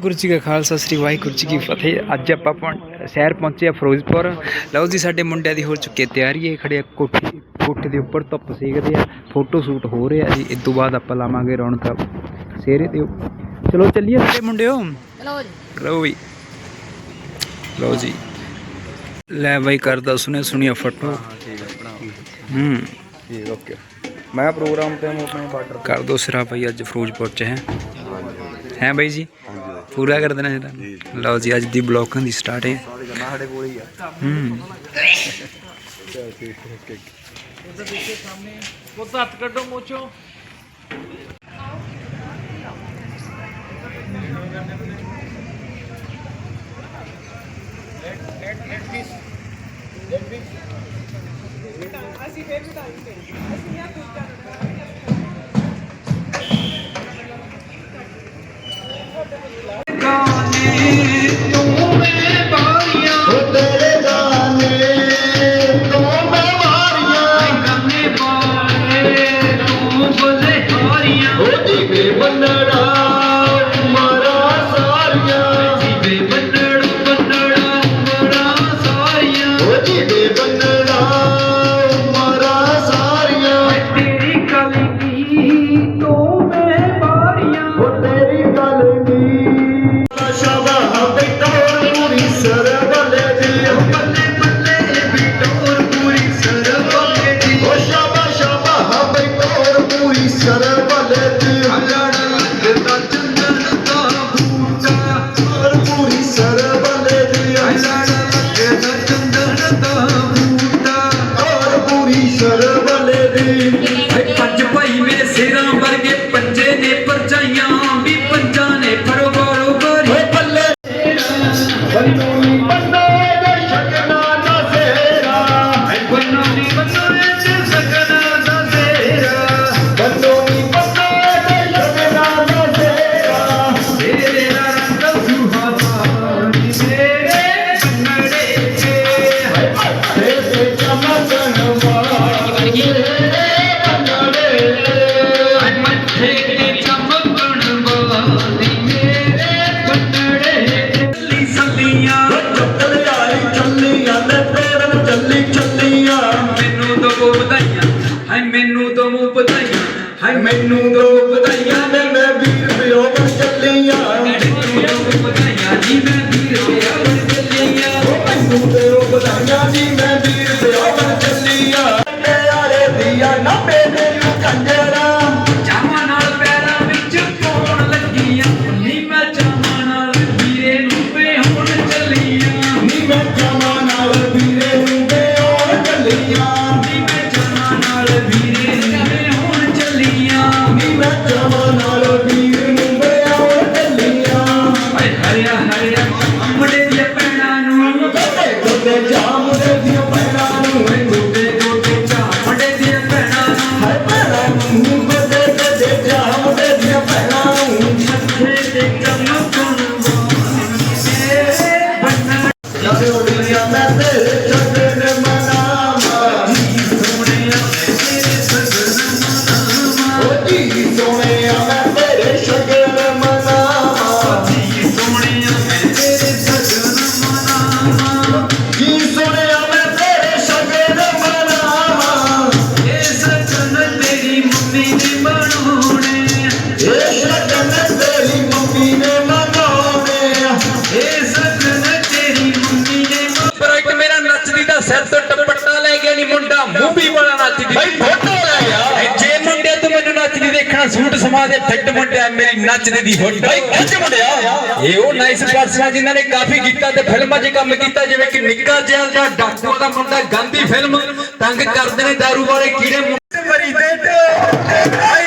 ਗੁਰੂ ਜੀ ਕਾ ਖਾਲਸਾ ਸ੍ਰੀ ਵਾਹਿਗੁਰੂ ਜੀ ਕੀ ਫਤਿਹ। ਅੱਜ ਆਪਾਂ ਸ਼ਹਿਰ ਪਹੁੰਚੇ ਆ ਫਿਰੋਜ਼ਪੁਰ। ਲਓ ਜੀ ਸਾਡੇ ਮੁੰਡਿਆਂ ਦੀ ਹੋ ਚੁੱਕੀ ਹੈ ਤਿਆਰੀ। ਹੈ ਖੜੇ ਕੋਠੀ ਕੋਠੇ ਦੇ ਉੱਪਰ ਧੁੱਪ ਸੇਕਦੇ ਆ। ਫੋਟੋ ਸ਼ੂਟ ਹੋ ਰਿਹਾ ਜੀ। ਇਸ ਤੋਂ ਬਾਅਦ ਆਪਾਂ ਲਾਵਾਂਗੇ ਰੌਣਕਾਂ ਸਿਹਰੇ ਤੇ। ਚਲੋ ਚੱਲੀਏ ਸਾਡੇ ਮੁੰਡਿਓ। ਚਲੋ ਜੀ। ਲਓ ਵੀ। ਲਓ ਜੀ। ਲੈ ਬਾਈ ਕਰਦਾ ਸੁਣੇ ਸੁਣੀਆ ਫੋਟੋ। ਹੂੰ ਠੀਕ ਓਕੇ। ਮੈਂ ਪ੍ਰੋਗਰਾਮ ਤੇ ਮੈਂ ਆਪਣੇ ਬਾਰਡਰ ਕਰ ਦੋ ਸਿਰਾ ਬਾਈ ਅੱਜ ਫਿਰੋਜ਼ਪੁਰ ਚ ਹੈ। ਹੈ ਬਾਈ ਜੀ? ਪੂਰਾ ਕਰ ਦੇਣਾ ਇਹਦਾ। ਲਓ ਜੀ ਅੱਜ ਦੀ ਬਲੌਕਾਂ ਦੀ ਸਟਾਰਟ ਹੈ ਸਾਡੇ ਕੋਲ ਹੀ ਆ। ਹੂੰ। ਪੰਜ ਚੱਲੀਆਂ ਮੈਂ ਚਾਵਾਂ ਨਾਲ ਵੀਰੇ ਨੂੰ ਪਿਆਉਣ ਚੱਲੀਆਂ। ਨੀ ਮੈਂ ਚਾਵਾਂ ਨਾਲ ਨੱਚਦੀ ਸੂਟ ਸਮਾ ਦੇ ਫਿੱਟ ਮੁੰਡਿਆ, ਮੇਰੀ ਨੱਚਦੇ ਦੀ ਫੋਟੋ ਭਾਈ ਖਿੱਚ ਮੁੰਡਿਆ? ਇਹ ਉਹ ਨਾਈਸ ਪਰਸਨ ਜਿਨ੍ਹਾਂ ਨੇ ਕਾਫੀ ਕੀਤਾ ਤੇ ਫਿਲਮਾਂ 'ਚ ਕੰਮ ਕੀਤਾ, ਜਿਵੇਂ ਕਿ ਨਿੱਕਾ ਜੈਲ ਦਾ ਡਾਕੂ ਦਾ ਮੁੰਡਾ, ਗਾਂਧੀ ਫਿਲਮ। ਤੰਗ ਕਰਦੇ ਨੇ दारू ਵਾਲੇ ਕੀੜੇ ਮੁੰਡੇ। ਮਰੀ ਦੇ ਟੋ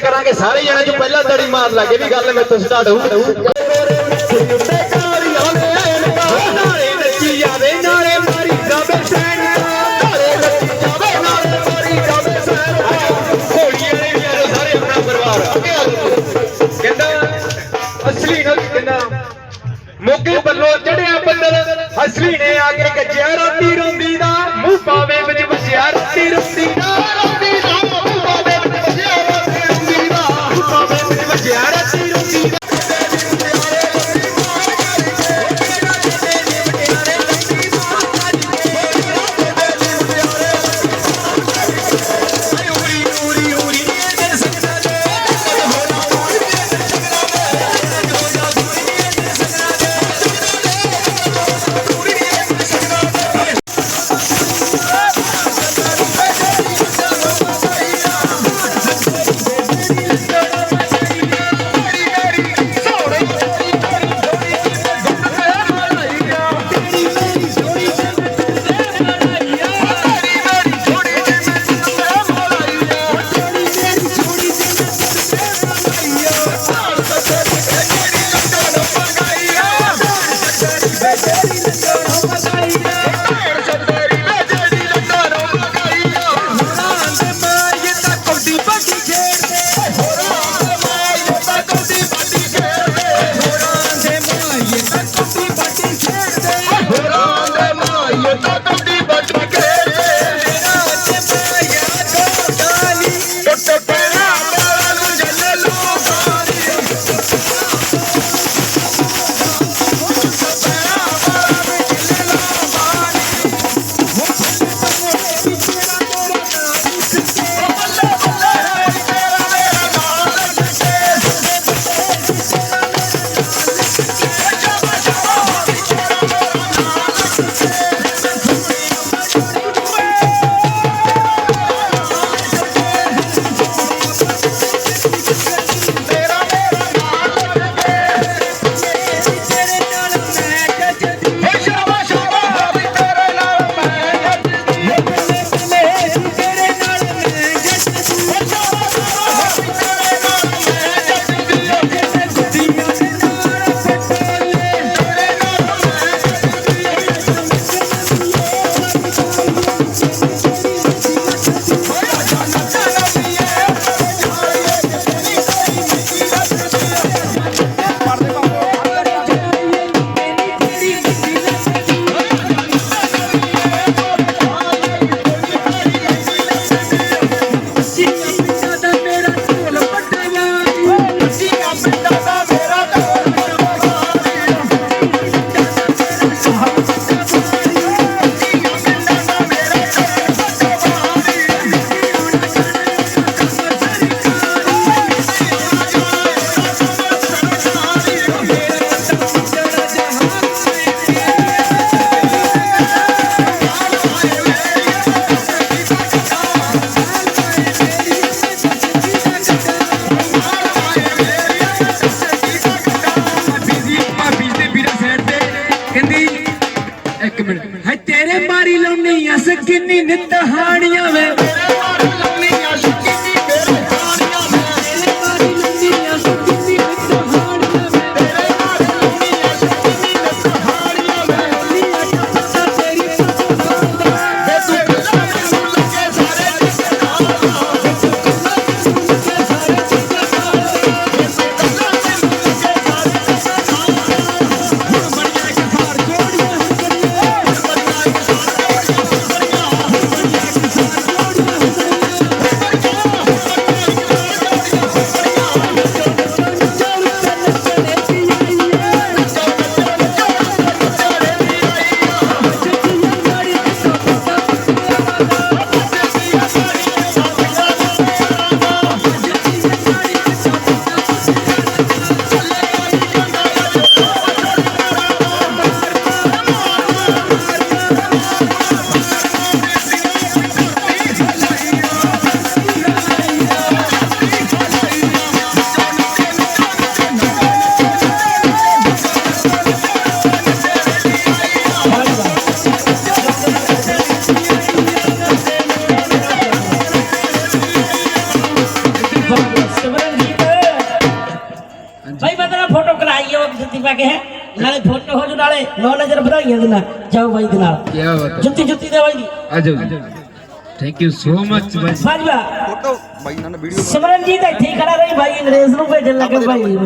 ਕਰਾਂਗੇ। ਸਾਰੇ ਜਣੇ ਜੋ ਪਹਿਲਾਂ ਤੜੀ ਮਾਰ ਲਾਗੇ ਵੀ ਗੱਲ ਮੇਰੇ ਤੋਂ ਸਟਾਰਟ ਹੋਊ ਕਿੰਨੀ ਨਿਤ ਹਾਣੀਆਂ ਵੇ। ਕੇ ਹੈ। ਨਾਲੇ ਫੋਟੋ ਹੋ ਜੂ ਨਾਲੇ ਨੌ ਨਜ਼ਰ ਵਧਾਈਆਂ ਦੇ ਨਾਲ। ਜਾਓ ਬਾਈ ਦੇ ਨਾਲ। ਕੀ ਬਾਤ ਜੁੱਤੀ ਜੁੱਤੀ ਦੇ ਬਾਈ ਦੀ। ਆ ਜਾਓ ਥੈਂਕ ਯੂ ਸੋ ਮਚ ਬਾਈ। ਬਾਜਵਾ ਫੋਟੋ ਬਾਈ ਨਾਲ ਵੀਡੀਓ ਸਿਮਰਨਜੀਤ ਇੱਥੇ ਹੀ ਖੜਾ ਰਹੀ ਭਾਈ ਅੰਗਰੇਜ਼ ਨੂੰ ਭੇਜਣ ਲੱਗੇ। ਭਾਈ